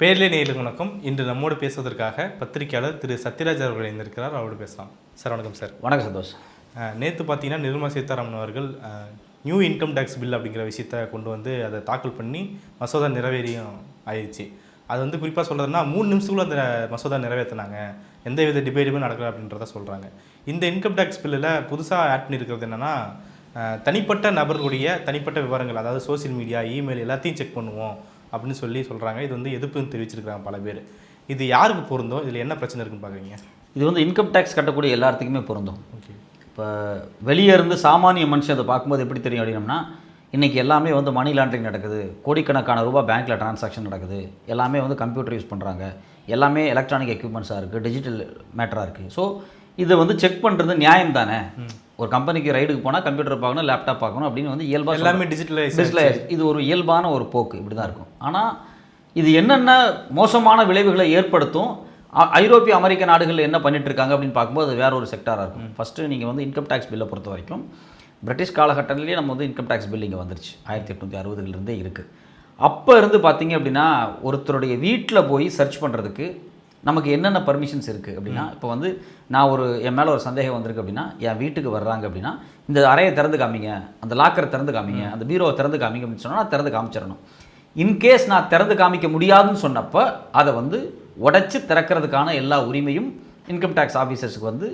பேர்லே நேயர்களுக்கு வணக்கம். இன்று நம்மோடு பேசுவதற்காக பத்திரிகையாளர் திரு சத்யராஜ் அவர்கள் இருந்திருக்கிறார் அவரோடு பேசலாம். சார் வணக்கம் சார். வணக்கம் சந்தோஷ். நேற்று பார்த்தீங்கன்னா நிர்மலா சீதாராமன் அவர்கள் நியூ இன்கம் டேக்ஸ் பில் அப்படிங்கிற விஷயத்தை கொண்டு வந்து அதை தாக்கல் பண்ணி மசோதா நிறைவேறியும் ஆயிடுச்சு. அது வந்து குறிப்பாக சொல்கிறதுனா மூணு நிமிஷத்துக்குள்ள அந்த மசோதா நிறைவேற்றினாங்க எந்த வித டிபேட்டுமே நடக்கல அப்படின்றத சொல்கிறாங்க இந்த இன்கம் டேக்ஸ் பில்லில் புதுசாக ஆட் பண்ணியிருக்கிறது என்னென்னா தனிப்பட்ட நபர்களுடைய தனிப்பட்ட விவரங்கள் அதாவது சோஷியல் மீடியா இமெயில் எல்லாத்தையும் செக் பண்ணுவோம். அப்படின்னு சொல்லி சொல்கிறாங்க இது வந்து எதிர்ப்புன்னு தெரிவிச்சிருக்காங்க பல பேர். இது யாருக்கு பொருந்தும்? இதில் என்ன பிரச்சனை இருக்குன்னு பார்க்குறீங்க இது வந்து இன்கம் டேக்ஸ் கட்டக்கூடிய எல்லாத்துக்குமே பொருந்தும். ஓகே. இப்போ வெளியே இருந்து சாமானிய மனுஷன் அதை பார்க்கும்போது எப்படி தெரியும் அப்படின்னம்னா இன்றைக்கி எல்லாமே வந்து மணி லாண்ட்ரிங் நடக்குது. கோடிக்கணக்கான ரூபாய் பேங்க்கில் டிரான்சாக்ஷன் நடக்குது. எல்லாமே வந்து கம்ப்யூட்டர் யூஸ் பண்ணுறாங்க எல்லாமே எலக்ட்ரானிக் எக்யூப்மெண்ட்ஸாக இருக்குது டிஜிட்டல் மேட்டராக இருக்குது ஸோ இதை வந்து செக் பண்ணுறது நியாயம் தானே ஒரு கம்பெனிக்கு ரைடுக்கு போனால் கம்ப்யூட்டர் பார்க்கணும் லேப்டாப் பார்க்கணும் அப்படின்னு வந்து இயல்பாக எல்லாமே டிஜிட்டலைஸ் டிஜிட்டலைஸ் இது ஒரு இயல்பான ஒரு போக்கு. இப்படி தான் இருக்கும். ஆனால் இது என்னென்ன மோசமான விளைவுகளை ஏற்படுத்தும்? ஐரோப்பிய அமெரிக்க நாடுகள் என்ன பண்ணிட்டு இருக்காங்க அப்படின்னு பார்க்கும்போது அது வேற ஒரு செக்டாராக இருக்கும். ஃபஸ்ட்டு நீங்கள் வந்து இன்கம் டேக்ஸ் பில்லை பொறுத்த வரைக்கும் பிரிட்டிஷ் காலகட்டத்திலேயே நம்ம வந்து இன்கம் டேக்ஸ் பில் இங்கே வந்துருச்சு. ஆயிரத்தி எட்நூற்றி அறுபதுலேருந்தே இருக்குது அப்போ இருந்து பார்த்தீங்க அப்படின்னா ஒருத்தருடைய வீட்டில் போய் சர்ச் பண்ணுறதுக்கு நமக்கு என்னென்ன பர்மிஷன்ஸ் இருக்குது அப்படின்னா இப்போ வந்து நான் ஒரு என் மேலே ஒரு சந்தேகம் வந்திருக்கு அப்படின்னா என் வீட்டுக்கு வர்றாங்க அப்படின்னா இந்த அறையை திறந்து காமிங்க அந்த லாக்கரை திறந்து காமிங்க அந்த பீரோவை திறந்து காமிங்க அப்படின்னு சொன்னால் நான் திறந்து காமிச்சிடணும். இன்கேஸ் நான் திறந்து காமிக்க முடியாதுன்னு சொன்னப்போ அதை வந்து உடைச்சு திறக்கிறதுக்கான எல்லா உரிமையும் இன்கம் டேக்ஸ் ஆஃபீஸர்ஸுக்கு வந்து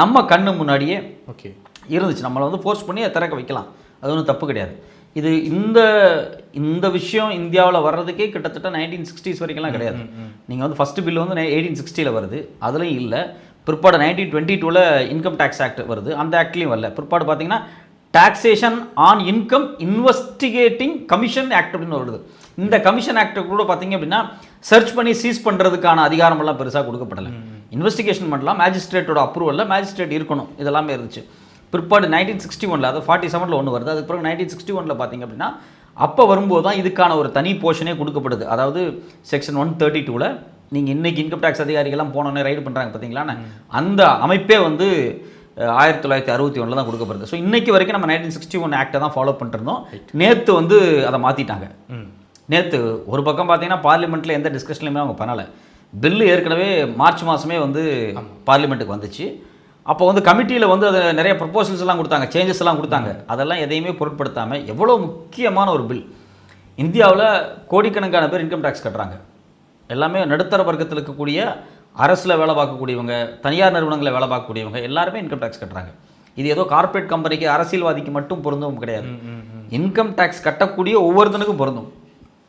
நம்ம கண்ணு முன்னாடியே ஓகே இருந்துச்சு. நம்மளை வந்து ஃபோர்ஸ் பண்ணி அதை திறக்க வைக்கலாம். அது ஒன்றும் தப்பு கிடையாது. இது இந்த இந்த விஷயம் இந்தியாவில் வர்றதுக்கே கிட்டத்தட்ட நைன்டீன் சிக்ஸ்டீஸ் வரைக்கும்லாம் கிடையாது. நீங்கள் வந்து ஃபஸ்ட்டு பில் வந்து எயிட்டீன் சிக்ஸ்டியில் வருது. அதுலேயும் இல்லை. பிற்பாடு நைன்டீன் டுவெண்ட்டி டூவில் இன்கம் டேக்ஸ் ஆக்ட் வருது. அந்த ஆக்ட்லேயும் வரல. பிற்பாடு பார்த்தீங்கன்னா taxation on income investigating commission act அப்படின்னு வருது. இந்த கமிஷன் ஆக்ட் கூட பார்த்தீங்க அப்படின்னா சர்ச் பண்ணி சீஸ் பண்ணுறதுக்கான அதிகாரமெல்லாம் பெருசாக கொடுக்கப்படலை. இன்வெஸ்டிகேஷன் பண்ணலாம் மேஜிஸ்ட்ரேட்டோட அப்ரூவலில் மேஜிஸ்ட்ரேட் இருக்கணும். இதெல்லாமே இருந்துச்சு. பிற்பாடு நைன்டீன் சிக்ஸ்டி ஒனில் அதாவது ஃபார்ட்டி செவனில் ஒன்று வருது. அதுக்கு பிறகு நைன்டீன் சிக்ஸ்டி ஒனில் பார்த்தீங்க அப்படின்னா அப்போ வரும்போது தான் இதுக்கான ஒரு தனி போர்ஷனே கொடுக்கப்படுது. அதாவது செக்ஷன் ஒன் தேர்ட்டி டூவில் நீங்கள் இன்னைக்கு இன்கம் டேக்ஸ் அதிகாரிகள்லாம் போனோன்னே ரைடு பண்ணுறாங்க பார்த்தீங்களாண்ணே அந்த அமைப்பே வந்து ஆயிரத்தி தொள்ளாயிரத்தி அறுபத்தி ஒன்றில் தான் கொடுக்கப்படுது ஸோ இன்னைக்கு வரைக்கும் நம்ம நைன்டீன் சிக்ஸ்டி ஒன் ஆக்டை தான் ஃபாலோ பண்ணிருந்தோம் நேற்று வந்து அதை மாற்றிட்டாங்க நேற்று ஒரு பக்கம் பார்த்தீங்கன்னா பார்லிமெண்ட்டில் எந்த டிஸ்கஷன்லையுமே அவங்க பண்ணலை. பில்லு ஏற்கனவே மார்ச் மாதமே வந்து பார்லிமெண்ட்டுக்கு வந்துச்சு. அப்போ வந்து கமிட்டியில் வந்து அது நிறைய ப்ரப்போசல்ஸ் எல்லாம் கொடுத்தாங்க சேஞ்சஸ் எல்லாம் கொடுத்தாங்க. அதெல்லாம் எதையுமே பொருட்படுத்தாமல் எவ்வளோ முக்கியமான ஒரு பில் இந்தியாவில் கோடிக்கணக்கான பேர் இன்கம் டேக்ஸ் கட்டுறாங்க. எல்லாமே நடுத்தர வர்க்கத்தில் இருக்கக்கூடிய அரசில் வேலை பார்க்கக்கூடியவங்க தனியார் நிறுவனங்களில் வேலை பார்க்கக்கூடியவங்க எல்லாருமே இன்கம் டேக்ஸ் கட்டுறாங்க. இது ஏதோ கார்ப்பரேட் கம்பெனிக்கு அரசியல்வாதிக்கு மட்டும் பொருந்தும் கிடையாது. இன்கம் டேக்ஸ் கட்டக்கூடிய ஒவ்வொருத்தனுக்கும் பொருந்தும்.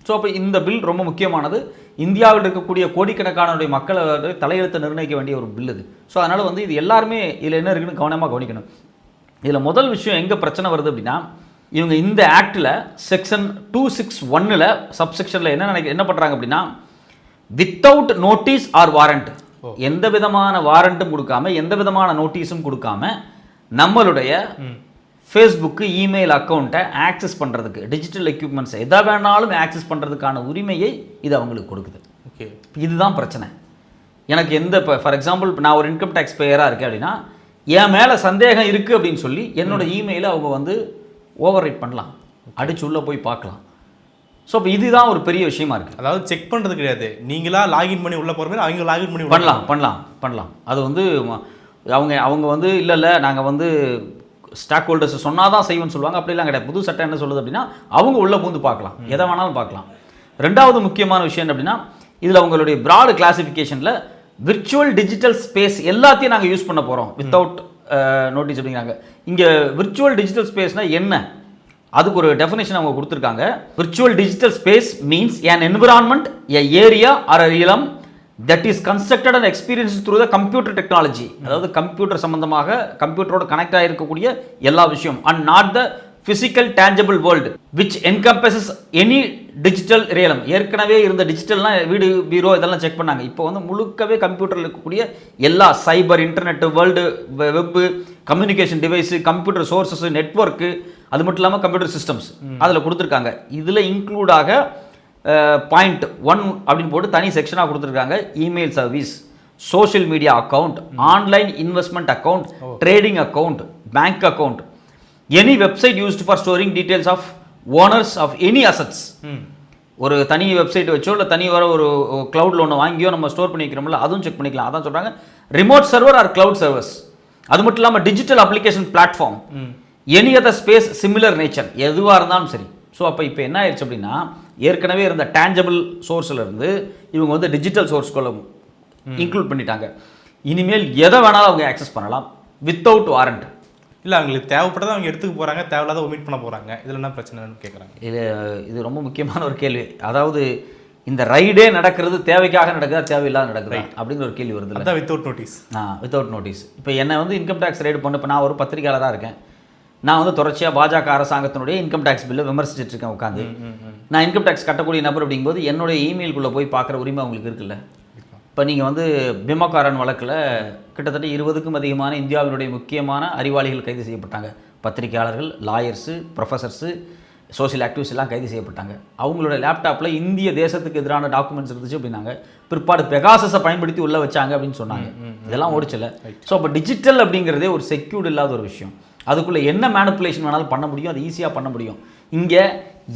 ஸோ அப்போ இந்த பில் ரொம்ப முக்கியமானது. இந்தியாவில் இருக்கக்கூடிய கோடிக்கணக்கானவருடைய மக்களை தலையெழுத்தை நிர்ணயிக்க வேண்டிய ஒரு பில் இது. ஸோ அதனால் வந்து இது எல்லாருமே இதில் என்ன இருக்குன்னு கவனமாக கவனிக்கணும். இதில் முதல் விஷயம் எங்கே பிரச்சனை வருது அப்படின்னா இவங்க இந்த ஆக்டில் செக்ஷன் டூ சிக்ஸ் ஒன்னில் சப்செக்ஷனில் என்ன நினைக்க என்ன பண்ணுறாங்க அப்படின்னா வித்தவுட் நோட்டீஸ் ஆர் வாரண்ட் எந்த விதமான வாரண்ட்டும் கொடுக்காம எந்த விதமான நோட்டீஸும் கொடுக்காம நம்மளுடைய ஃபேஸ்புக்கு இமெயில் அக்கௌண்ட்டை ஆக்சஸ் பண்ணுறதுக்கு டிஜிட்டல் எக்யூப்மெண்ட்ஸ் எதை வேணாலும் ஆக்சஸ் பண்ணுறதுக்கான உரிமையை இது அவங்களுக்கு கொடுக்குது. ஓகே இதுதான் பிரச்சனை. எனக்கு எந்த இப்போ ஃபார் எக்ஸாம்பிள் நான் ஒரு இன்கம் டேக்ஸ் பேயராக இருக்கேன் அப்படின்னா என் மேலே சந்தேகம் இருக்குது அப்படின்னு சொல்லி என்னோட இமெயிலை அவங்க வந்து ஓவர் ரைட் பண்ணலாம் அடிச்சு உள்ளே போய் பார்க்கலாம். ஸோ இப்போ இதுதான் ஒரு பெரிய விஷயமா இருக்குது அதாவது செக் பண்ணுறது கிடையாது. நீங்களா லாகின் பண்ணி உள்ள போகிற மாதிரி அவங்க லாகின் பண்ணி பண்ணலாம் பண்ணலாம் பண்ணலாம். அது வந்து அவங்க அவங்க வந்து இல்லை இல்லை நாங்கள் வந்து ஸ்டாக் ஹோல்டர்ஸ் சொன்னால் தான் செய்வோம்னு சொல்லுவாங்க. அப்படிலாம் கிடையாது. புது சட்டம் என்ன சொல்லுது அப்படின்னா அவங்க உள்ளே பூந்து பார்க்கலாம். எதை வேணாலும் பார்க்கலாம். ரெண்டாவது முக்கியமான விஷயம் என்ன அப்படின்னா இதில் அவங்களுடைய ப்ராடு கிளாசிஃபிகேஷனில் விர்ச்சுவல் டிஜிட்டல் ஸ்பேஸ் எல்லாத்தையும் நாங்கள் யூஸ் பண்ண போகிறோம் வித்தவுட் நோட்டீஸ் அப்படிங்கிறாங்க. இங்கே விர்ச்சுவல் டிஜிட்டல் ஸ்பேஸ்னால் என்ன? அதுக்கு ஒரு டெஃபினேஷன் அவங்க கொடுத்துருக்காங்க. Virtual digital space means an environment a area or a that is constructed and experienced through the computer technology. அதாவது கம்ப்யூட்டர் சம்பந்தமாக கம்ப்யூட்டரோட கனெக்ட் ஆகிருக்கக்கூடிய எல்லா விஷயம் and not the physical tangible world which encompasses any digital realm ஏற்கனவே இருந்த டிஜிட்டல்லாம் வீடு பீரோ இதெல்லாம் செக் பண்ணாங்க. இப்போ வந்து முழுக்கவே கம்ப்யூட்டரில் இருக்கக்கூடிய எல்லா cyber internet world web communication device computer sources network அது மட்டும் இல்லாமல் கம்ப்யூட்டர் சிஸ்டம்ஸ் அதில் கொடுத்துருக்காங்க. இதில் இன்க்ளூடாக பாயிண்ட் ஒன் அப்படின்னு போட்டு தனி செக்ஷனாக கொடுத்துருக்காங்க. Email service social media account online investment account trading account bank account any website used for storing details of owners of any assets ஒரு தனி வெப்சைட் வச்சோ இல்லை தனி வர ஒரு க்ளவுடில் ஒன்று வாங்கியோ நம்ம ஸ்டோர் பண்ணி வைக்கிறோம்ல அதுவும் செக் பண்ணிக்கலாம். அதான் சொல்கிறாங்க remote server or cloud servers அது மட்டும் இல்லாமல் digital application platform any other space similar nature எதுவாக இருந்தாலும் சரி. ஸோ அப்போ இப்போ என்ன ஆயிடுச்சு அப்படின்னா ஏற்கனவே இருந்த டேஞ்சபிள் சோர்ஸ்ல இருந்து இவங்க வந்து டிஜிட்டல் சோர்ஸ்குள்ள இன்க்ளூட் பண்ணிட்டாங்க. இனிமேல் எதை வேணாலும் அவங்க ஆக்சஸ் பண்ணலாம் வித்தவுட் வாரண்ட் இல்லை அவங்களுக்கு தேவைப்பட்டதை அவங்க எடுத்துக்க போகிறாங்க தேவையில்லாத ஒமிட் பண்ண போகிறாங்க இதில் என்ன பிரச்சனைன்னு கேட்குறாங்க இது இது ரொம்ப முக்கியமான ஒரு கேள்வி. அதாவது இந்த ரைடே நடக்கிறது தேவைக்காக நடக்குதா தேவையில்லாத நடக்குதா அப்படிங்கிற ஒரு கேள்வி வருது அதான் without notice ah without notice இப்போ என்னை வந்து இன்கம் டேக்ஸ் ரைடு பண்ண இப்போ நான் ஒரு பத்திரிகையாளராக இருக்கேன். நான் வந்து தொடர்ச்சியாக பாஜக அரசாங்கத்தினுடைய இன்கம் டேக்ஸ் பில்லை விமர்சிச்சுட்டு இருக்கேன் உட்காந்து நான் இன்கம் டேக்ஸ் கட்டக்கூடிய நபர் அப்படிங்கும்போது என்னுடைய இமெயிலுக்குள்ளே போய் பார்க்குற உரிமை அவங்களுக்கு இருக்குல்ல. இப்போ நீங்கள் வந்து பிமக்காரன் வழக்கில் கிட்டத்தட்ட இருபதுக்கும் அதிகமான இந்தியாவினுடைய முக்கியமான அறிவாளிகள் கைது செய்யப்பட்டாங்க. பத்திரிகையாளர்கள் லாயர்ஸு ப்ரொஃபஸர்ஸு சோஷியல் ஆக்டிவிஸ்ட் எல்லாம் கைது செய்யப்பட்டாங்க. அவங்களோட லேப்டாப்பில் இந்திய தேசத்துக்கு எதிரான டாக்குமெண்ட்ஸ் இருந்துச்சு அப்படின்னாங்க. பிற்பாடு பெகாசஸை பயன்படுத்தி உள்ளே வச்சாங்க அப்படின்னு சொன்னாங்க. இதெல்லாம் ஓடிச்சல ஸோ அப்போ டிஜிட்டல் அப்படிங்கிறதே ஒரு செக்யூர்டு இல்லாத ஒரு விஷயம். அதுக்குள்ளே என்ன மேனிப்புலேஷன் வேணாலும் பண்ண முடியும் அது ஈஸியாக பண்ண முடியும். இங்கே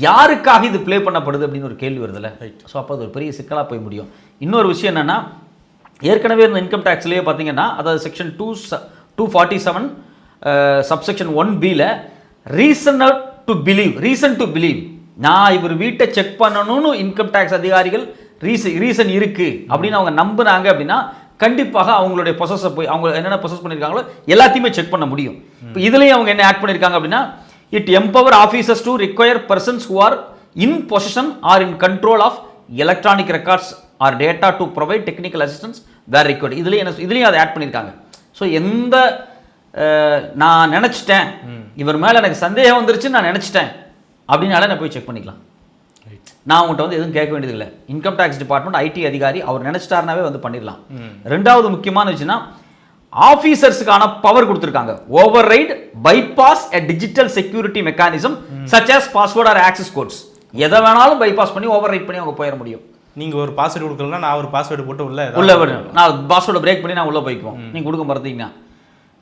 யாருக்காக இது ப்ளே பண்ணப்படுது அப்படின்னு ஒரு கேள்வி வருதுல்ல? ஸோ அப்போ அது ஒரு பெரிய சிக்கலாக போய் முடியும். இன்னொரு விஷயம் என்னென்னா ஏற்கனவே இருந்த இன்கம் டேக்ஸ்லேயே பார்த்தீங்கன்னா அதாவது section two two forty seven subsection one பியில் reason to believe reason to believe நான் இவர் வீட்டை செக் பண்ணணும்னு இன்கம் டேக்ஸ் அதிகாரிகள் ரீசன் ரீசன் இருக்குது அப்படின்னு அவங்க நம்புனாங்க அப்படின்னா கண்டிப்பாக அவங்களுடைய பொசஸை போய் அவங்க என்னென்ன பொசஸ் பண்ணியிருக்காங்களோ எல்லாத்தையுமே செக் பண்ண முடியும். இப்போ இதுலேயும் அவங்க என்ன ஆட் பண்ணியிருக்காங்க அப்படின்னா it empower officers to require persons who are in possession or in control of electronic records or data to provide technical assistance where required இதுலேயும் என்ன இதுலேயும் அதை ஆட் பண்ணியிருக்காங்க. ஸோ எந்த நான் நினச்சிட்டேன் இவர் மேலே எனக்கு சந்தேகம் வந்துருச்சுன்னு நான் நினச்சிட்டேன் அப்படின்னால நான் போய் செக் பண்ணிக்கலாம். நான் உங்கள்கிட்ட வந்து எதுவும் கேட்க வேண்டியதில்லை. இன்கம் டேக்ஸ் டிபார்ட்மெண்ட் ஐடி அதிகாரி அவர் நினைச்சிட்டாருனாவே வந்து பண்ணிடலாம். ரெண்டாவது முக்கியமான விஷயம்னா ஆஃபீஸர்ஸுக்கான பவர் கொடுத்துருக்காங்க. Override bypass a digital security mechanism such as password or access codes எதை வேணாலும் பைபாஸ் பண்ணி ஓவர் ரைட் பண்ணி அவங்க போயிட முடியும். நீங்கள் ஒரு பாஸ்வேர்டு கொடுக்கலன்னா நான் ஒரு பாஸ்வேர்டு போட்டு உள்ள உள்ள நான் பாஸ்வேர்டை பிரேக் பண்ணி நான் உள்ளே போய்க்குவோம். நீங்கள் கொடுக்க மறந்தீங்கன்னா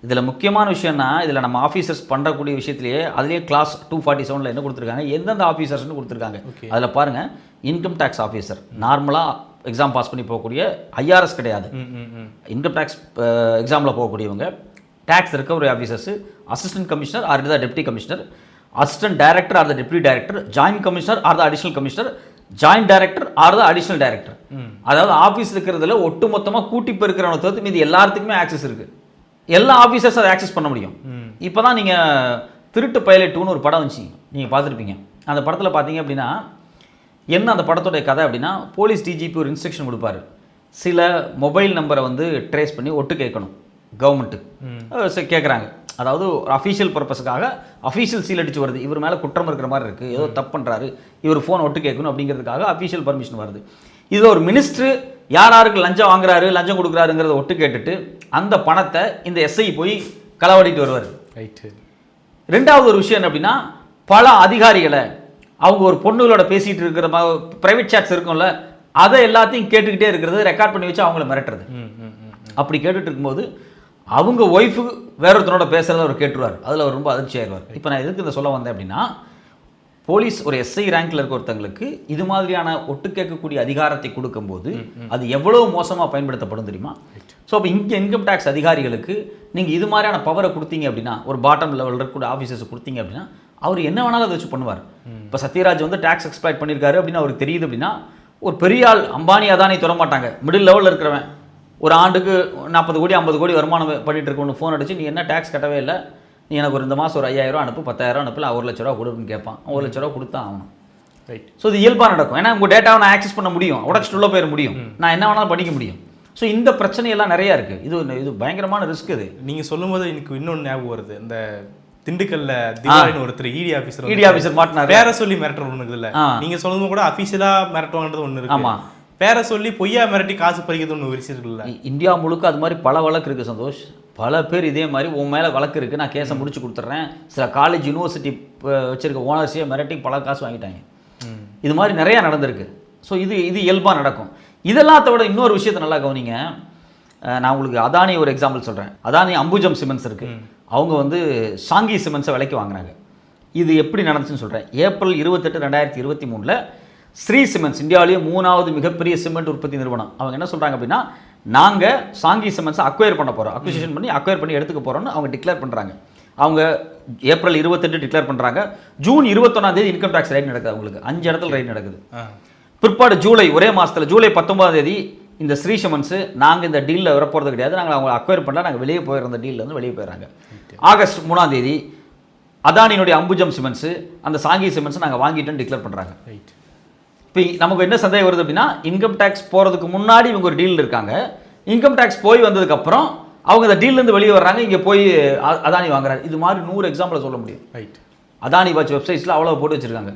இதில் முக்கியமான விஷயம்னா இதில் நம்ம ஆஃபீஸர்ஸ் பண்ணக்கூடிய விஷயத்திலேயே அதுலேயே கிளாஸ் டூ ஃபார்ட்டி செவனில் என்ன கொடுத்துருக்காங்க? எந்தெந்த ஆஃபீஸர்ஸ்னு கொடுத்துருக்காங்க. அதில் பாருங்கள் இன்கம் டேக்ஸ் ஆஃபீஸர் நார்மலாக எக்ஸாம் பாஸ் பண்ணி போகக்கூடிய ஐஆர்எஸ் கிடையாது. இன்கம் டேக்ஸ் எக்ஸாமில் போகக்கூடியவங்க. Tax recovery officers assistant commissioner or the deputy commissioner assistant director or the deputy director joint commissioner or the additional commissioner joint director or the additional director அதாவது office இருக்கிறதுல ஒட்டு மொத்தமாக கூட்டி பெருக்கிறவனை தவிர்த்து மீது எல்லாத்துக்குமே ஆக்சஸ் இருக்கு. எல்லா ஆஃபீஸர்ஸ் அதை ஆக்சஸ் பண்ண முடியும். இப்போ தான் நீங்கள் திருட்டு பைலட் டூன்னு ஒரு படம் வந்துச்சு. நீங்கள் பார்த்துருப்பீங்க. அந்த படத்தில் பார்த்தீங்க அப்படின்னா என்ன அந்த படத்தோடைய கதை அப்படின்னா போலீஸ் டிஜிபி ஒரு இன்ஸ்ட்ரக்ஷன் கொடுப்பாரு. சில மொபைல் நம்பரை வந்து ட்ரேஸ் பண்ணி ஒட்டு கேட்கணும். கவர்மெண்ட்டு கேட்குறாங்க அதாவது ஒரு அஃபீஷியல் பர்பஸுக்காக அஃபீஷியல் சீல் அடிச்சு வருது. இவர் மேலே குற்றம் இருக்கிற மாதிரி இருக்குது ஏதோ தப்பு பண்ணுறாரு இவர் ஃபோன் ஒட்டு கேட்கணும் அப்படிங்கிறதுக்காக அஃபீஷியல் பர்மிஷன் வருது. இதில் ஒரு மினிஸ்டர் யார் யாருக்கு லஞ்சம் வாங்குறாரு லஞ்சம் கொடுக்குறாருங்கிறத ஒட்டு கேட்டுட்டு அந்த பணத்தை இந்த எஸ்ஐ போய் களவாடிட்டு வருவார். ரைட்டு ரெண்டாவது ஒரு விஷயம் என்ன அப்படின்னா பல அதிகாரிகளை அவங்க ஒரு பொண்ணுகளோட பேசிட்டு இருக்கிற ப்ரைவேட் சாட்ஸ் இருக்கும்ல அதை எல்லாத்தையும் கேட்டுக்கிட்டே இருக்கிறது ரெக்கார்ட் பண்ணி வச்சு அவங்கள மிரட்டுறது. அப்படி கேட்டுட்டு இருக்கும்போது அவங்க ஒய்ஃபு வேற ஒருத்தனோட பேசுறத அவர் கேட்டுருவார். அதில் அவர் ரொம்ப அதிர்ச்சி ஆயிடுவார் இப்போ நான் எதுக்கு இதை சொல்ல வந்தேன் அப்படின்னா போலீஸ் ஒரு எஸ்ஐ ரேங்க்ல இருக்க ஒருத்தங்களுக்கு இது மாதிரியான ஒட்டு கேட்கக்கூடிய அதிகாரத்தை கொடுக்கும்போது அது எவ்வளவு மோசமாக பயன்படுத்தப்படும் தெரியுமா? ஸோ அப்போ இங்கே இன்கம் டேக்ஸ் அதிகாரிகளுக்கு நீங்கள் இது மாதிரியான பவரை கொடுத்தீங்க அப்படின்னா ஒரு பாட்டம் லெவலில் இருக்கக்கூடிய ஆஃபீஸர்ஸ் கொடுத்தீங்க அப்படின்னா அவர் என்ன வேணாலும் அதை வச்சு பண்ணுவார். இப்போ சத்யராஜ் வந்து டேக்ஸ் எக்ஸ்பெக்ட் பண்ணியிருக்காரு அப்படின்னு அவருக்கு தெரியுது அப்படின்னா ஒரு பெரிய ஆள் அம்பானி அதானி தொட மாட்டாங்க. மிடில் லெவலில் இருக்கிறவன். ஒரு ஆண்டுக்கு நாற்பது கோடி ஐம்பது கோடி வருமானம் பண்ணிட்டு இருக்கவனு ஃபோன் அடிச்சு நீ என்ன டேக்ஸ் கட்டவே இல்லை? நீ எனக்கு ஒரு இந்த மாதம் ஒரு ஐயாயிரம் அனுப்பு பத்தாயிரம் அனுப்பல ஒரு லட்ச ரூபா கொடுன்னு கேட்பான். ஒரு லட்ச ரூபா கொடுத்தா ஆகணும். ரைட் ஸோ இது இயல்பாக நடக்கும். ஏன்னா உங்கள் டேட்டாவை நான் ஆக்சஸ் பண்ண முடியும். உடச்சிட்டு உள்ள போயிட முடியும். நான் என்ன வேணாலும் படிக்க முடியும். ஸோ இந்த பிரச்சனையெல்லாம் நிறையா இருக்குது இது இது பயங்கரமான ரிஸ்க் இது. நீங்கள் சொல்லும்போது எனக்கு இன்னொன்று ஞாபகம் வருது. இந்த திண்டுக்கல்ல திவாரின்னு ஒருத்தர் இடி ஆஃபீஸர் இடி ஆஃபீஸர் மாட்டினாரு. பேரை சொல்லி மிரட்டுற ஒன்று இருக்குதுல்ல. ஆ. நீங்க சொல்லும்போது கூட அஃபீஷியலா மிரட்டுவாங்கன்றது ஒன்று இருக்கு. ஆமா. பேரை சொல்லி பொய்யா மிரட்டி காசு பறிக்கிறது ஒன்று விரிச்சிருக்குல்ல இ- இந்தியா முழுக்க அது மாதிரி பல வழக்கு இருக்குது சந்தோஷ். பல பேர் இதே மாதிரி உன் மேலே வழக்கு இருக்குது நான் கேஸை முடிச்சு கொடுத்துட்றேன் சில காலேஜ் யூனிவர்சிட்டி வச்சிருக்க ஓனர்ஸையே மிரட்டி பல காசு வாங்கிட்டாங்க. இது மாதிரி நிறையா நடந்திருக்கு. ஸோ இது இது இயல்பாக நடக்கும். இதெல்லாத்த விட இன்னொரு விஷயத்தை நல்லா கவனிங்க. நான் உங்களுக்கு அதானி ஒரு எக்ஸாம்பிள் சொல்கிறேன் அதானி அம்புஜம் சிமெண்ட்ஸ் இருக்குது அவங்க வந்து சாங்கி சிமெண்ட்ஸை விலைக்கு வாங்குறாங்க. இது எப்படி நடந்துச்சுன்னு சொல்கிறேன் ஏப்ரல் இருபத்தெட்டு ரெண்டாயிரத்தி இருபத்தி மூணில் ஸ்ரீ சிமெண்ட்ஸ். இந்தியாவிலேயே மூணாவது மிகப்பெரிய சிமெண்ட் உற்பத்தி நிறுவனம். அவங்க என்ன சொல்கிறாங்க அப்படின்னா நாங்கள் சாங்கி சிமெண்ட்ஸை அக்வயர் பண்ண போகிறோம் அக்விசிஷன் பண்ணி அக்வயர் பண்ணி எடுத்துக்க போகிறோம்னு அவங்க டிக்ளேர் பண்ணுறாங்க அவங்க ஏப்ரல் இருபத்தெட்டு டிக்ளேர் பண்ணுறாங்க ஜூன் இருபத்தொன்னாம் தேதி இன்கம் டேக்ஸ் ரைட் நடக்குது அவங்களுக்கு. அஞ்சு இடத்துல ரைட் நடக்குது. பிற்பாடு ஜூலை ஒரே மாசத்துல ஜூலை பத்தொன்பதாம் தேதி இந்த ஸ்ரீ சிமெண்ட்ஸு நாங்கள் இந்த டீலில் வரப்போகிறது கிடையாது. நாங்கள் அவங்க அக்வயர் பண்ணல நாங்கள் வெளியே போயிடுற அந்த டீல்ல இருந்து வெளியே போயிடுறாங்க. ஆகஸ்ட் மூணாம் தேதி அதானியினுடைய அம்புஜம் சிமெண்ட்ஸு அந்த சாங்கி சிமெண்ட்ஸை நாங்கள் வாங்கிட்டோன்னு டிக்ளேர் பண்ணுறாங்க ரைட் இப்போ நமக்கு என்ன சந்தேகம் வருது அப்படின்னா இன்கம் டேக்ஸ் போகிறதுக்கு முன்னாடி இவங்க ஒரு டீல் இருக்காங்க. இன்கம் டேக்ஸ் போய் வந்ததுக்கப்புறம் அவங்க இந்த டீல்லேருந்து வெளியே வர்றாங்க இங்கே போய் அதானி வாங்குறாங்க இது மாதிரி நூறு எக்ஸாம்பிளை சொல்ல முடியும். ரைட் அதானி வாட்ச் வெப்சைட்ஸில் அவ்வளோ போட்டு வச்சுருக்காங்க.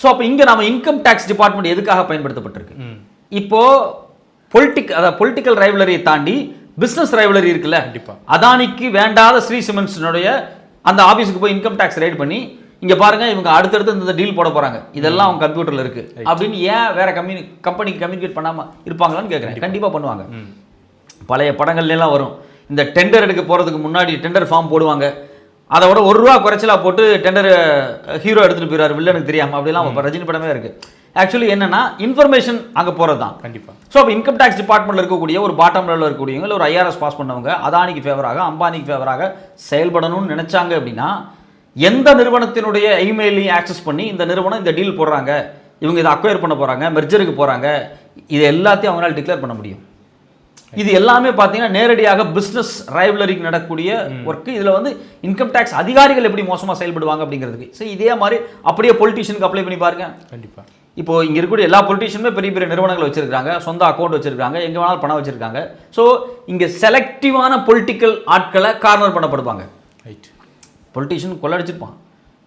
ஸோ அப்போ இங்கே நம்ம இன்கம் டேக்ஸ் டிபார்ட்மெண்ட் எதுக்காக பயன்படுத்தப்பட்டிருக்கு? ம். இப்போ பொலிட்டிக் அதாவது பொலிட்டிக்கல் ரைவலரியை தாண்டி பிஸ்னஸ் ரைவலரி இருக்குல்ல? கண்டிப்பா. அதானிக்கு வேண்டாத ஸ்ரீ சிமெண்ட்ஸினுடைய அந்த ஆஃபீஸுக்கு போய் இன்கம் டேக்ஸ் ரைட் பண்ணி இங்க பாருங்க இவங்க அடுத்தடுத்து இந்த டீல் போட போறாங்க. இதெல்லாம் அவங்க கம்ப்யூட்டர்ல இருக்கு. அப்படின்னு ஏன் வேற கம்யூனி கம்பெனிக்கு கம்யூனிகேட் பண்ணாம இருப்பாங்களான்னு கேட்குறேன் கண்டிப்பா. பண்ணுவாங்க. பழைய படங்கள்ல எல்லாம் வரும். இந்த டெண்டர் எடுக்க போறதுக்கு முன்னாடி டெண்டர் ஃபார்ம் போடுவாங்க. அதை விட ஒரு ரூபா குறைச்சலா போட்டு டெண்டர் ஹீரோ எடுத்துட்டு போயிடுவார். வில்லனுக்கு தெரியாம. அப்படிலாம் இப்ப ரஜினி படமே இருக்கு. ஆக்சுவலி என்னன்னா இன்ஃபர்மேஷன் அங்க போறது தான் கண்டிப்பா. ஸோ அப்போ இன்கம் டேக்ஸ் டிபார்ட்மெண்ட்ல இருக்கக்கூடிய ஒரு பாட்டம் லெவலில் இருக்கக்கூடியவங்க இல்லை ஒரு ஐஆர்எஸ் பாஸ் பண்ணவங்க அதானிக்கு ஃபேவராக அம்பானிக்கு ஃபேவராக செயல்படணும்னு நினைச்சாங்க அப்படின்னா எந்த நிறுவனத்தினுடைய இமெயிலையும் ஆக்சஸ் பண்ணி இந்த நிறுவனம் இந்த டீல் போடுறாங்க இவங்க இதை அக்வயர் பண்ண போறாங்க மெர்ஜருக்கு போறாங்க இது எல்லாத்தையும் அவங்களால டிக்ளேர் பண்ண முடியும். இது எல்லாமே பார்த்தீங்கன்னா நேரடியாக பிஸ்னஸ் ரைவலரிக்கு நடக்கக்கூடிய ஒர்க்கு இதில் வந்து இன்கம் டேக்ஸ் அதிகாரிகள் எப்படி மோசமாக செயல்படுவாங்க அப்படிங்கிறதுக்கு. ஸோ இதே மாதிரி அப்படியே பொலிட்டிஷியனுக்கு அப்ளை பண்ணி பாருங்க. கண்டிப்பா. இப்போ இங்க இருக்கக்கூடிய எல்லா பொலிட்டிஷியனுமே பெரிய பெரிய நிறுவனங்கள் வச்சிருக்காங்க சொந்த அக்கௌண்ட் வச்சிருக்காங்க எங்க வேணாலும் பணம் வச்சிருக்காங்க. ஸோ இங்க செலக்டிவான பொலிட்டிக்கல் ஆட்களை கார்னர் பண்ணப்படுவாங்க. ரைட் பொலிட்டிஷியன் கொள்ளடிச்சிருப்பான்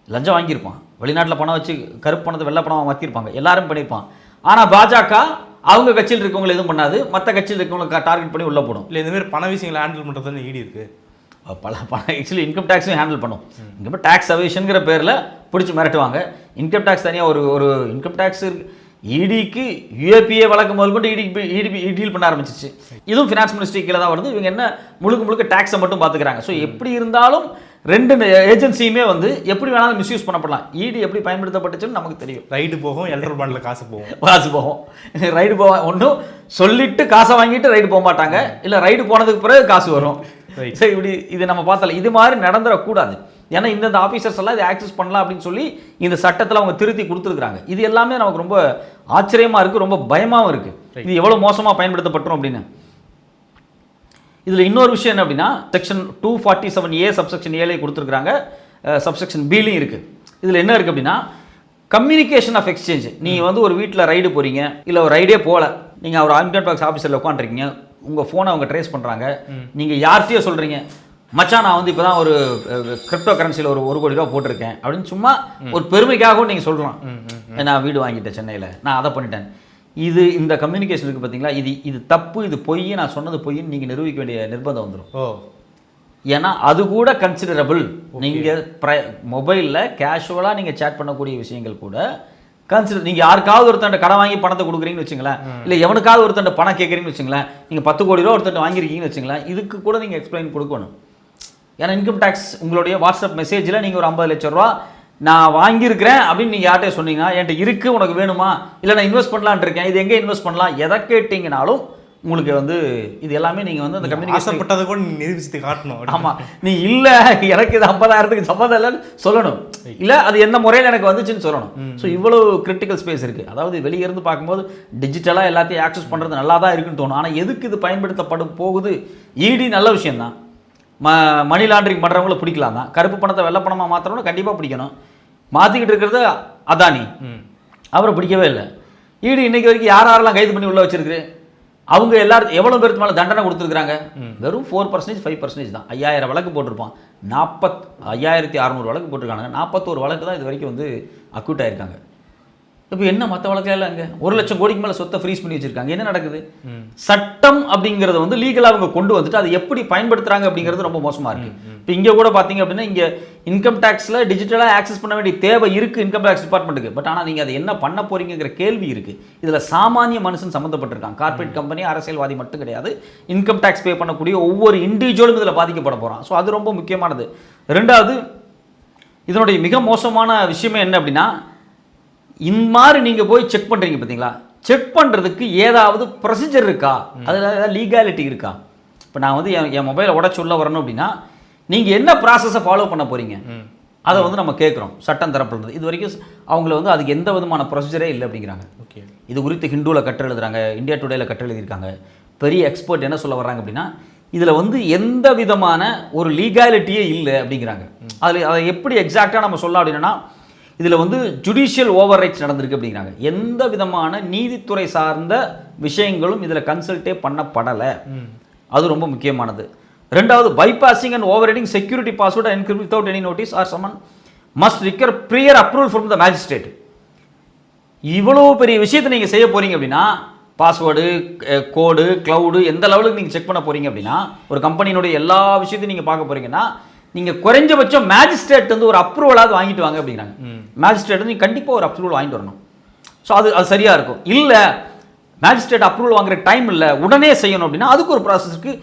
லஞ்சம் வாங்கியிருப்பான். வெளிநாட்டில் பணம் வச்சு கருப்பு பணத்தை வெள்ளை பணம் மாற்றிருப்பாங்க எல்லாரும் பண்ணியிருப்பான். ஆனால் பாஜக அவங்க கட்சியில் இருக்கவங்களை எதுவும் பண்ணாது. மற்ற கட்சியில் இருக்கவங்களை டார்கெட் பண்ணி உள்ள போடும். இல்ல இந்த மாதிரி பண விஷயங்களை ஹேண்டில் பண்றது ஈடி இருக்கு. அஹ் பல பணம் ஆக்சுவலி இன்கம் டேக்ஸையும் ஹேண்டில் பண்ணும். இங்கே டேக்ஸ் அவேஷனுங்கிற பேரில் பிடிச்சி மிரட்டுவாங்க. இன்கம் டேக்ஸ் தனியாக ஒரு ஒரு இன்கம் டேக்ஸ் இடிக்கு யூஏபிஏ வழக்கு முதல் கொண்டு இடி இடி டீல் பண்ண ஆரம்பிச்சிச்சு இதுவும் ஃபினான்ஸ் மினிஸ்ட்ரி கீழே தான் வருது. இவங்க என்ன முழுக்க முழுக்க டேக்ஸை மட்டும் பார்த்துக்கிறாங்க. ஸோ எப்படி இருந்தாலும் ரெண்டு ஏஜென்சியுமே வந்து எப்படி வேணாலும் மிஸ்யூஸ் பண்ணப்படலாம். இடி எப்படி பயன்படுத்தப்பட்டுச்சுன்னு நமக்கு தெரியும். ரைடு போகும் எலக்ட்ரல் பாண்ட்ல காசு போகும். காசு போகும். ரைடு போவ ஒன்றும் சொல்லிட்டு காசை வாங்கிட்டு ரைடு போக மாட்டாங்க. இல்லை ரைடு போனதுக்கு பிறகு காசு வரும். சரி இப்படி இது நம்ம பார்த்தல இது மாதிரி நடந்துடக்கூடாது. ஏன்னா இந்தந்த ஆஃபீஸர்ஸ் எல்லாம் இதை ஆக்சஸ் பண்ணலாம் அப்படின்னு சொல்லி இந்த சட்டத்தில் அவங்க திருத்தி கொடுத்துருக்காங்க இது எல்லாமே நமக்கு ரொம்ப ஆச்சரியமா இருக்கு ரொம்ப பயமாவும் இருக்கு. இது எவ்வளவு மோசமா பயன்படுத்தப்பட்டோம் அப்படின்னு. இதில் இன்னொரு விஷயம் என்ன அப்படின்னா section two forty seven A subsection ஏலே கொடுத்துருக்காங்க சப்செக்ஷன் பிலையும் இருக்குது இதில் என்ன இருக்குது அப்படின்னா கம்யூனிகேஷன் ஆஃப் எக்ஸ்சேஞ்ச் நீங்கள் வந்து ஒரு வீட்டில் ரைடு போகிறீங்க இல்லை ஒரு ரைடே போகல நீங்கள் ஒரு இன்கம் டேக்ஸ் ஆஃபீஸரில் உட்காந்துருக்கீங்க உங்கள் ஃபோனை அவங்க ட்ரேஸ் பண்ணுறாங்க நீங்கள் யார்கிட்டயோ சொல்கிறீங்க மச்சான் நான் வந்து இப்போ தான் ஒரு கிரிப்டோ கரன்சியில் ஒரு ஒரு கோடி ரூபா போட்டிருக்கேன். அப்படின்னு சும்மா ஒரு பெருமைக்காகவும் நீங்கள் சொல்லலாம் நான் வீடு வாங்கிட்டேன் சென்னையில். நான் அதை பண்ணிட்டேன். இது இந்த கம்யூனிகேஷன் இருக்குது பார்த்தீங்களா இது இது தப்பு இது பொய் நான் சொன்னது பொய்ன்னு நீங்கள் நிரூபிக்க வேண்டிய நிர்பந்தம் வந்துடும் ஏன்னா அது கூட கன்சிடரபிள் நீங்கள் ப்ரை மொபைலில் கேஷுவலாக நீங்கள் சேட் பண்ணக்கூடிய விஷயங்கள் கூட கன்சிடர் நீங்கள் யாருக்காவது ஒருத்தண்ட கடன் வாங்கி பணத்தை கொடுக்குறீங்கன்னு வச்சுங்களேன். இல்லை எவனுக்காவது ஒருத்தண்ட பணம் கேட்குறீங்கன்னு வச்சுங்களேன். நீங்கள் பத்து கோடி ரூபா ஒருத்தண்ட வாங்கியிருக்கீங்கன்னு வச்சுங்களேன். இதுக்கு கூட நீங்கள் எக்ஸ்பிளைன் கொடுக்கணும். ஏன்னா இன்கம் டேக்ஸ் உங்களுடைய வாட்ஸ்அப் மெசேஜில் நீங்கள் ஒரு ஐம்பது லட்ச ரூபா நான் வாங்கியிருக்கிறேன் அப்படின்னு நீங்கள் யார்கிட்டயே சொன்னீங்கன்னா என்கிட்ட இருக்கு உனக்கு வேணுமா? இல்லை நான் இன்வெஸ்ட் பண்ணலான்ட்டு இருக்கேன். இது எங்கே இன்வெஸ்ட் பண்ணலாம்? எதை கேட்டிங்கனாலும் உங்களுக்கு வந்து இது எல்லாமே நீங்கள் வந்து அந்த கம்யூனிகேஷன் கூட நீ நிரூபிச்சு காட்டணும். அப்படி. ஆமா. நீ இல்ல எனக்கு இது ஐம்பதாயிரத்துக்கு சம்மந்தம் இல்லைன்னு சொல்லணும். இல்ல அது எந்த முறையில் எனக்கு வந்துச்சுன்னு சொல்லணும். ஸோ இவ்வளவு கிரிட்டிக்கல் ஸ்பேஸ் இருக்கு. அதாவது வெளிய இருந்து பார்க்கும்போது டிஜிட்டலா எல்லாத்தையும் ஆக்சஸ் பண்றது நல்லா தான் இருக்குன்னு தோணும். ஆனா எதுக்கு இது பயன்படுத்தப்படும் போகுது? இடி நல்ல விஷயம் தான் ம மணி லாண்டரிங் பண்ணுறவங்கள பிடிக்கலாம் தான். கருப்பு பணத்தை வெள்ளை பணமாக கண்டிப்பாக பிடிக்கணும். மாற்றிக்கிட்டு இருக்கிறது அதானி. ம். அவரை பிடிக்கவே இல்லை. ஈடு இன்னைக்கு வரைக்கும் யார் யாரெல்லாம் கைது பண்ணி உள்ள வச்சிருக்கு? அவங்க எல்லாரும் எவ்வளோ பேருக்கு மேலே தண்டனை கொடுத்துருக்காங்க வெறும் ஃபோர் பர்சன்டேஜ் ஃபைவ் பர்சன்டேஜ் தான். ஐயாயிரம் வழக்கு போட்டிருப்பான். நாற்பத் ஐயாயிரத்தி அறநூறு வழக்கு போட்டிருக்காங்க நாற்பத்தோரு வழக்கு தான் இது வரைக்கும் வந்து அக்யூட் ஆயிருக்காங்க. இப்போ என்ன மற்ற வழக்கெல்லாம் அங்கே ஒரு லட்சம் கோடிக்கு மேலே சொத்தை ஃப்ரீஸ் பண்ணி வச்சிருக்காங்க. என்ன நடக்குது? சட்டம் அப்படிங்கிறத வந்து லீகலாக அவங்க கொண்டு வந்துட்டு அதை எப்படி பயன்படுத்துறாங்க அப்படிங்கிறது ரொம்ப மோசமா இருக்கு. இப்போ இங்கே கூட பார்த்தீங்க அப்படின்னா இங்கே இன்கம் டேக்ஸில் டிஜிட்டலாக ஆக்சஸ் பண்ண வேண்டிய தேவை இருக்கு இன்கம் டேக்ஸ் டிபார்ட்மெண்ட்டுக்கு பட் ஆனால் நீங்கள் அதை என்ன பண்ண போறீங்கிற கேள்வி இருக்கு. இதில் சாமானிய மனுஷன் சம்மந்தப்பட்டிருக்காங்க கார்ப்பரேட் கம்பெனி அரசியல்வாதி மட்டும் கிடையாது. இன்கம் டேக்ஸ் பே பண்ணக்கூடிய ஒவ்வொரு இண்டிவிஜுவலும் இதில் பாதிக்கப்பட போகிறான் ஸோ அது ரொம்ப முக்கியமானது. ரெண்டாவது இதனுடைய மிக மோசமான விஷயமே என்ன அப்படின்னா இந்த மாதிரி நீங்கள் போய் செக் பண்ணுறீங்க பார்த்தீங்களா செக் பண்ணுறதுக்கு ஏதாவது ப்ரொசீஜர் இருக்கா? அதில் ஏதாவது லீகாலிட்டி இருக்கா? இப்போ நான் வந்து என் என் மொபைலை உடச்சு உள்ள வரணும் அப்படின்னா நீங்கள் என்ன ப்ராசஸை ஃபாலோ பண்ண போகிறீங்க அதை வந்து நம்ம கேட்குறோம். சட்டம் தரப்புலேருந்து. இது வரைக்கும் அவங்கள வந்து அதுக்கு எந்த விதமான ப்ரொசீஜரே இல்லை அப்படிங்கிறாங்க. ஓகே. இது குறித்து ஹிந்துவில் கட்டு எழுதுறாங்க இந்தியா டுடேல கட்டு எழுதியிருக்காங்க. பெரிய எக்ஸ்பர்ட் என்ன சொல்ல வர்றாங்க அப்படின்னா இதில் வந்து எந்த விதமான ஒரு லீகாலிட்டியே இல்லை அப்படிங்கிறாங்க. அதில் அதை எப்படி எக்ஸாக்டாக நம்ம சொல்லலாம் அப்படின்னா இதில் வந்து ஜுடிஷியல் ஓவர் ரைட்ஸ் நடந்திருக்கு அப்படிங்கிறாங்க. எந்த விதமான நீதித்துறை சார்ந்த விஷயங்களும் இதில் கன்சல்ட்டே பண்ணப்படலை. அது ரொம்ப முக்கியமானது. ரெண்டாவது bypassing and overriding security password encrypt without any notice or summon must require prior approval from the magistrate இவ்வளோ பெரிய விஷயத்தை நீங்கள் செய்ய போறீங்க அப்படின்னா பாஸ்வேர்டு கோடு க்ளவுடு எந்த லெவலுக்கு நீங்கள் செக் பண்ண போறீங்க அப்படின்னா ஒரு கம்பெனியினுடைய எல்லா விஷயத்தையும் நீங்கள் பார்க்க போறீங்கன்னா நீங்கள் குறைஞ்சபட்சம் மேஜிஸ்ட்ரேட் வந்து ஒரு அப்ரூவலாவது வாங்கிட்டு வாங்க அப்படிங்கிறாங்க. மேஜிஸ்ட்ரேட் வந்து கண்டிப்பாக ஒரு அப்ரூவல் வாங்கிட்டு வரணும். ஸோ அது அது சரியாக இருக்கும். இல்லை மேஜிஸ்ட்ரேட் அப்ரூவல் வாங்குற டைம் இல்லை உடனே செய்யணும் அப்படின்னா அதுக்கு ஒரு ப்ராசஸ் இருக்கு.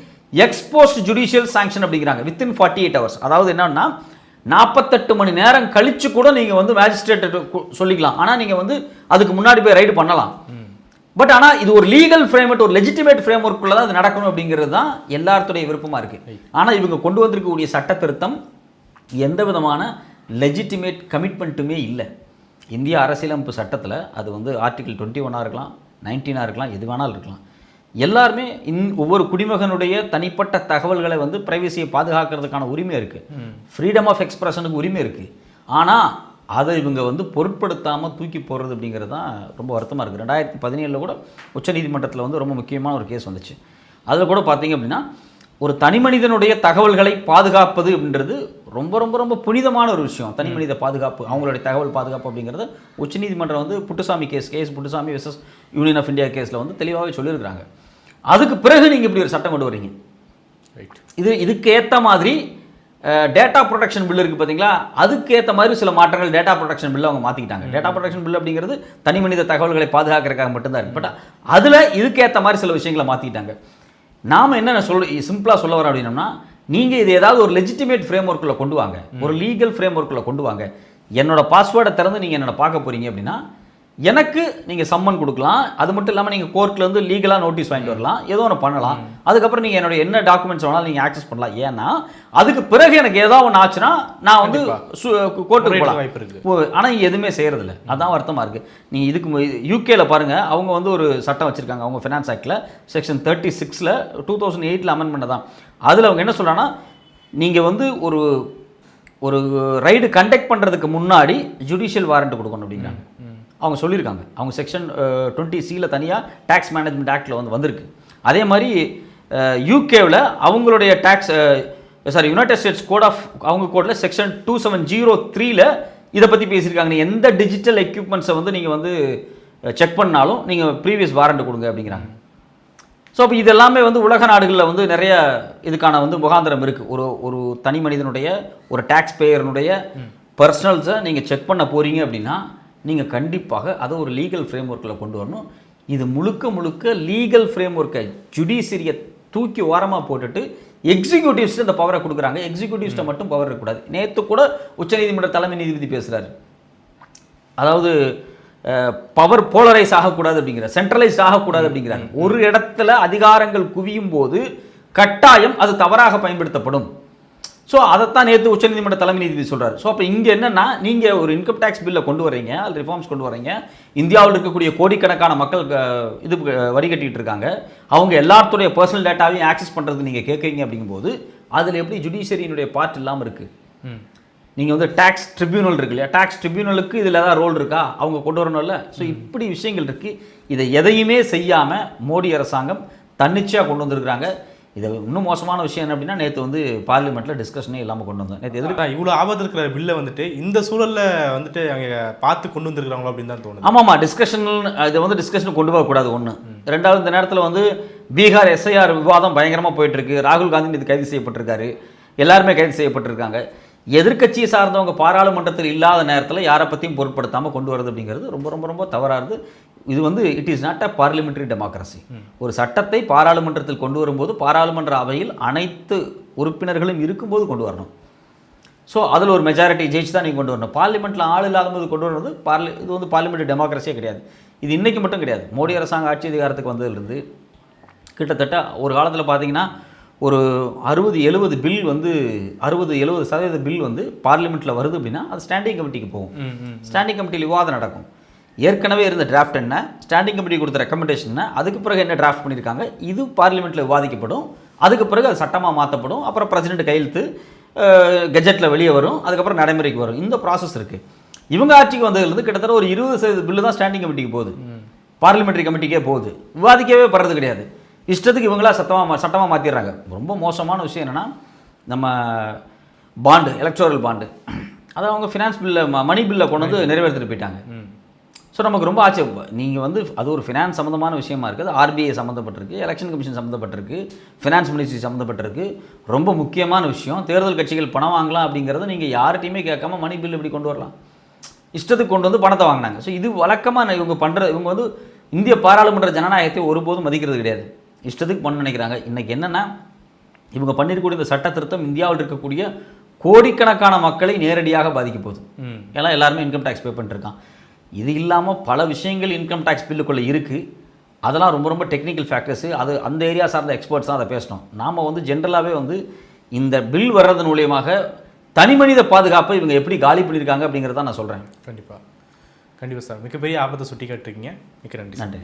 எக்ஸ்போஸ்ட் ஜுடிஷியல் சாங்ஷன் அப்படிங்கிறாங்க. வித்தின் ஃபார்ட்டி எயிட் ஹவர்ஸ் அதாவது என்னன்னா நாற்பத்தெட்டு மணி நேரம் கழிச்சு கூட நீங்கள் வந்து மேஜிஸ்ட்ரேட் சொல்லிக்கலாம். ஆனால் நீங்கள் வந்து அதுக்கு முன்னாடி போய் ரைடு பண்ணலாம். பட் ஆனால் இது ஒரு லீகல் ஃப்ரேம்வொர்க் ஒரு லெஜிட்டிமேட் ஃப்ரேம் ஒர்க்குள்ள தான் அது நடக்கணும் அப்படிங்கிறது தான் எல்லாத்துடைய விருப்பமாக இருக்குது ஆனால் இவங்க கொண்டு வந்திருக்கக்கூடிய சட்ட திருத்தம் எந்த விதமான லெஜிட்டிமேட் கமிட்மெண்ட்டுமே இல்லை. இந்திய அரசியலமைப்பு சட்டத்தில் அது வந்து ஆர்டிகல் டுவெண்ட்டி ஒன்னாக இருக்கலாம் நைன்டீனாக இருக்கலாம் எது வேணாலும் இருக்கலாம். எல்லாருமே இன் ஒவ்வொரு குடிமகனுடைய தனிப்பட்ட தகவல்களை வந்து பிரைவசியை பாதுகாக்கிறதுக்கான உரிமை இருக்குது ஃப்ரீடம் ஆஃப் எக்ஸ்பிரஷனுக்கு உரிமை இருக்குது ஆனால் அதை இவங்க வந்து பொருட்படுத்தாமல் தூக்கி போடுறது அப்படிங்கிறது தான் ரொம்ப வருத்தமாக இருக்குது ரெண்டாயிரத்தி பதினேழில் கூட உச்சநீதிமன்றத்தில் வந்து ரொம்ப முக்கியமான ஒரு கேஸ் வந்துச்சு. அதில் கூட பார்த்தீங்க அப்படின்னா ஒரு தனி மனிதனுடைய தகவல்களை பாதுகாப்பது அப்படின்றது ரொம்ப ரொம்ப ரொம்ப புனிதமான ஒரு விஷயம். தனி மனித பாதுகாப்பு அவங்களுடைய தகவல் பாதுகாப்பு அப்படிங்கிறது உச்சநீதிமன்றம் வந்து Puttaswamy case case Puttaswamy versus union of India கேஸில் வந்து தெளிவாகவே சொல்லியிருக்கிறாங்க. அதுக்கு பிறகு நீங்கள் இப்படி ஒரு சட்டம் கொண்டு வரீங்க. ரைட் இது இதுக்கு ஏற்ற மாதிரி டேட்டா ப்ரொடெக்ஷன் பில் இருக்குது பார்த்தீங்களா அதுக்கேற்ற மாதிரி சில மாற்றங்கள் டேட்டா ப்ரொடெக்ஷன் பில்லை அவங்க மாற்றிக்கிட்டாங்க டேட்டா ப்ரொடெக்ஷன் பில் அப்படிங்கிறது தனி மனித தகவல்களை பாதுகாக்கிறதுக்காக மட்டும்தான் இருக்கு. பட் அதில் இதுக்கேற்ற மாதிரி சில விஷயங்களை மாற்றிக்கிட்டாங்க நாம் என்ன சொல் சிம்பிளாக சொல்ல வரோம் அப்படின்னம்னா நீங்கள் இது ஏதாவது ஒரு லெஜிட்டிமேட் ஃப்ரேம் ஒர்க்கில் கொண்டு வாங்க. ஒரு லீகல் ஃப்ரேம் ஒர்க்கில் கொண்டு வாங்க. என்னோட பாஸ்வேர்டை திறந்து நீங்கள் என்னோட பார்க்க போகிறீங்க அப்படின்னா எனக்கு நீங்கள் சம்மன் கொடுக்கலாம். அது மட்டும் இல்லாமல் நீங்கள் கோர்ட்டில் வந்து லீகலாக நோட்டீஸ் வாங்கிட்டு வரலாம். ஏதோ ஒன்று பண்ணலாம். அதுக்கப்புறம் நீங்கள் என்னோட என்ன டாக்குமெண்ட்ஸ் வேணாலும் நீங்கள் ஆக்சஸ் பண்ணலாம். ஏன்னா அதுக்கு பிறகு எனக்கு ஏதாவது ஒன்று ஆச்சுன்னா நான் வந்து கோர்ட்டுக்கு போகலாம் வாய்ப்பு இருக்கு. ஓ ஆனால் எதுவுமே செய்கிறதில்ல அதான் வருத்தமாக இருக்குது நீங்கள் இதுக்கு யூகேல பாருங்கள் அவங்க வந்து ஒரு சட்டம் வச்சுருக்காங்க. அவங்க ஃபினான்ஸ் ஆக்டில் செக்ஷன் தேர்ட்டி சிக்ஸில் டூ தௌசண்ட் எயிட்டில் அமெண்ட் பண்ணதான். அதில் அவங்க என்ன சொல்கிறாங்கன்னா நீங்கள் வந்து ஒரு ஒரு ரைடு கண்டக்ட் பண்ணுறதுக்கு முன்னாடி ஜுடிஷியல் வாரண்ட் கொடுக்கணும் அப்படிங்கிறாங்க. அவங்க சொல்லியிருக்காங்க. அவங்க செக்ஷன் டுவெண்ட்டி சியில் தனியாக டேக்ஸ் மேனேஜ்மெண்ட் ஆக்டில் வந்து வந்திருக்கு. அதே மாதிரி யூகேவில் அவங்களுடைய tax sorry United States code of அவங்க கோடில் செக்ஷன் டூ செவன் ஜீரோ த்ரீல இதை பற்றி பேசியிருக்காங்க. நீ எந்த டிஜிட்டல் எக்யூப்மெண்ட்ஸை வந்து நீங்கள் வந்து செக் பண்ணாலும் நீங்கள் ப்ரீவியஸ் வாரண்ட் கொடுங்க அப்படிங்கிறாங்க. ஸோ அப்போ இது எல்லாமே வந்து உலக நாடுகளில் வந்து நிறைய இதுக்கான வந்து முகாந்திரம் இருக்குது ஒரு ஒரு தனி மனிதனுடைய ஒரு டேக்ஸ் பேயர்னுடைய பர்சனல்ஸை நீங்கள் செக் பண்ண போகிறீங்க அப்படின்னா நீங்கள் கண்டிப்பாக அதை ஒரு லீகல் ஃப்ரேம் ஒர்க்கில் கொண்டு வரணும். இது முழுக்க முழுக்க லீகல் ஃப்ரேம் ஒர்க்கை ஜுடிஷியரியை தூக்கி ஓரமாக போட்டுட்டு எக்ஸிக்யூட்டிவ்ஸ் இந்த பவரை கொடுக்குறாங்க. எக்ஸிக்யூட்டிவ்ஸ்ட்டை மட்டும் பவர் இருக்கக்கூடாது. நேற்று கூட உச்சநீதிமன்ற தலைமை நீதிபதி பேசுகிறாரு அதாவது பவர் போலரைஸ் ஆகக்கூடாது அப்படிங்கிற சென்ட்ரலைஸ் ஆகக்கூடாது அப்படிங்கிறாங்க. ஒரு இடத்துல அதிகாரங்கள் குவியும் போது கட்டாயம் அது தவறாக பயன்படுத்தப்படும். ஸோ அதைத்தான் நேற்று உச்சநீதிமன்ற தலைமை நீதிபதி சொல்றாரு. ஸோ அப்போ இங்கே என்னன்னா நீங்கள் ஒரு இன்கம் டேக்ஸ் பில்லை கொண்டு வரீங்க அது ரிஃபார்ம்ஸ் கொண்டு வரீங்க. இந்தியாவில் இருக்கக்கூடிய கோடிக்கணக்கான மக்கள் இது கட்டிட்டு இருக்காங்க. அவங்க எல்லாத்துடைய பர்சனல் டேட்டாவையும் ஆக்சஸ் பண்ணுறது நீங்கள் கேட்குறீங்க அப்படிங்கும்போது அதில் எப்படி ஜுடிஷியரியினுடைய பார்ட் இல்லாமல் இருக்குது நீங்கள் வந்து டேக்ஸ் ட்ரிபியூனல் இருக்கு இல்லையா? டேக்ஸ் ட்ரிபியூனலுக்கு இதில் ஏதாவது ரோல் இருக்கா? அவங்க கொண்டு வரணும்ல. ஸோ இப்படி விஷயங்கள் இருக்குது இதை எதையுமே செய்யாமல் மோடி அரசாங்கம் தன்னிச்சையாக கொண்டு வந்திருக்கிறாங்க. இதை இன்னும் மோசமான விஷயம் என்ன அப்படின்னா நேற்று வந்து பார்லிமெண்ட்டில் டிஸ்கஷனே இல்லாமல் கொண்டு வந்தோம் நேற்று எதிர்க்க இவ்வளோ ஆபத்து இருக்கிற பில்லை வந்துட்டு இந்த சூழல்ல வந்துட்டு அவங்க பார்த்து கொண்டு வந்திருக்காங்களோ அப்படின்னு தான் தோணுது. ஆமாம்மா டிஸ்கஷன் இதை வந்து டிஸ்கஷன் கொண்டு போகக்கூடாது ஒன்று ரெண்டாவது இந்த நேரத்தில் வந்து பீகார் எஸ்ஐஆர் விவாதம் பயங்கரமாக போயிட்டு இருக்கு ராகுல் காந்தி இது கைது செய்யப்பட்டிருக்காரு. எல்லாருமே கைது செய்யப்பட்டிருக்காங்க. எதிர்க்கட்சியை சார்ந்தவங்க பாராளுமன்றத்தில் இல்லாத நேரத்தில் யாரை பற்றியும் பொருட்படுத்தாமல் கொண்டு வரது அப்படிங்கிறது ரொம்ப ரொம்ப ரொம்ப தவறானது இது வந்து it is not a parliamentary democracy ஒரு சட்டத்தை பாராளுமன்றத்தில் கொண்டு வரும்போது பாராளுமன்ற அவையில் அனைத்து உறுப்பினர்களும் இருக்கும்போது கொண்டு வரணும். ஸோ அதில் ஒரு மெஜாரிட்டி ஜெயிச்சு தான் நீங்கள் கொண்டு வரணும். பார்லிமெண்ட்டில் ஆள் இல்லாதபோது கொண்டு வர்றது பார்லி இது வந்து பார்லிமெண்ட் டெமோக்ரஸியே கிடையாது. இது இன்றைக்கி மட்டும் கிடையாது. மோடி அரசாங்கம் ஆட்சி அதிகாரத்துக்கு வந்ததுலேருந்து கிட்டத்தட்ட ஒரு காலத்தில் பார்த்தீங்கன்னா ஒரு அறுபது எழுபது பில் வந்து அறுபது எழுபது சதவீத பில் வந்து பார்லிமெண்ட்டில் வருது அப்படின்னா அது ஸ்டாண்டிங் கமிட்டிக்கு போகும். ஸ்டாண்டிங் கமிட்டியில் விவாதம் நடக்கும். ஏற்கனவே இருந்த டிராஃப்ட் என்ன? ஸ்டாண்டிங் கமிட்டி கொடுத்த ரெக்கமெண்டேஷன் என்ன? அதுக்கு பிறகு என்ன டிராஃப்ட் பண்ணியிருக்காங்க இது பார்லிமெண்ட்டில் விவாதிக்கப்படும். அதுக்கு பிறகு அது சட்டமாக மாற்றப்படும் அப்புறம் பிரசிடென்ட் கையெழுத்து கெஜெட்டில் வெளியே வரும். அதுக்கப்புறம் நடைமுறைக்கு வரும். இந்த ப்ராசஸ் இருக்குது இவங்க ஆட்சிக்கு வந்ததுலேருந்து கிட்டத்தட்ட ஒரு இருபது சதவீத பில்லு தான் ஸ்டாண்டிங் கமிட்டிக்கு போகுது. பார்லிமெண்ட்ரி கமிட்டிக்கே போகுது. விவாதிக்கவே படுறது கிடையாது. இஷ்டத்துக்கு இவங்களா சத்தமாக சட்டமாக மாற்றிடுறாங்க ரொம்ப மோசமான விஷயம் என்னென்னா நம்ம பாண்டு எலக்ட்ரோரல் பாண்டு அதை அவங்க ஃபினான்ஸ் பில்லை மணி பில்லை கொண்டு வந்து நிறைவேற்றிட்டு போயிட்டாங்க. ஸோ நமக்கு ரொம்ப ஆச்சரியம். நீங்கள் வந்து அது ஒரு ஃபினான்ஸ் சம்மந்தமான விஷயமா இருக்குது. ஆர்பிஐ சம்மந்தப்பட்டிருக்கு எலெக்ஷன் கமிஷன் சம்மந்தப்பட்டிருக்கு ஃபினான்ஸ் மினிஸ்ட்ரி சம்மந்தப்பட்டிருக்கு ரொம்ப முக்கியமான விஷயம். தேர்தல் கட்சிகள் பணம் வாங்கலாம் அப்படிங்கிறத நீங்கள் யார்கிட்டையுமே கேட்காம மணி பில் இப்படி கொண்டு வரலாம்? இஷ்டத்துக்கு கொண்டு வந்து பணத்தை வாங்கினாங்க. ஸோ இது வழக்கமாக இவங்க பண்ணுற இவங்க வந்து இந்திய பாராளுமன்ற ஜனநாயகத்தை ஒருபோதும் மதிக்கிறது கிடையாது. இஷ்டத்துக்கு பண்ண நினைக்கிறாங்க. இன்றைக்கி என்னென்னா இவங்க பண்ணிருக்கக்கூடிய இந்த சட்ட திருத்தம் இந்தியாவில் இருக்கக்கூடிய கோடிக்கணக்கான மக்களை நேரடியாக பாதிக்க போகுது. ஏன்னா எல்லாருமே இன்கம் டேக்ஸ் பே பண்ணிருக்கான் இது இல்லாமல் பல விஷயங்கள் இன்கம் டேக்ஸ் பில்லுக்குள்ளே இருக்குது அதெல்லாம் ரொம்ப ரொம்ப டெக்னிக்கல் ஃபேக்டர்ஸு அது அந்த ஏரியா சார்ந்த எக்ஸ்பர்ட்ஸ் தான் அதை பேசணும். நாம் வந்து ஜென்ரலாகவே வந்து இந்த பில் வர்றது மூலியமாக தனிமனித பாதுகாப்பை இவங்க எப்படி காலி பண்ணியிருக்காங்க அப்படிங்கிறத நான் சொல்கிறேன் கண்டிப்பாக கண்டிப்பாக சார். மிகப்பெரிய ஆபத்தை சுட்டி காட்டுறீங்க மிக்க நன்றி. நன்றி.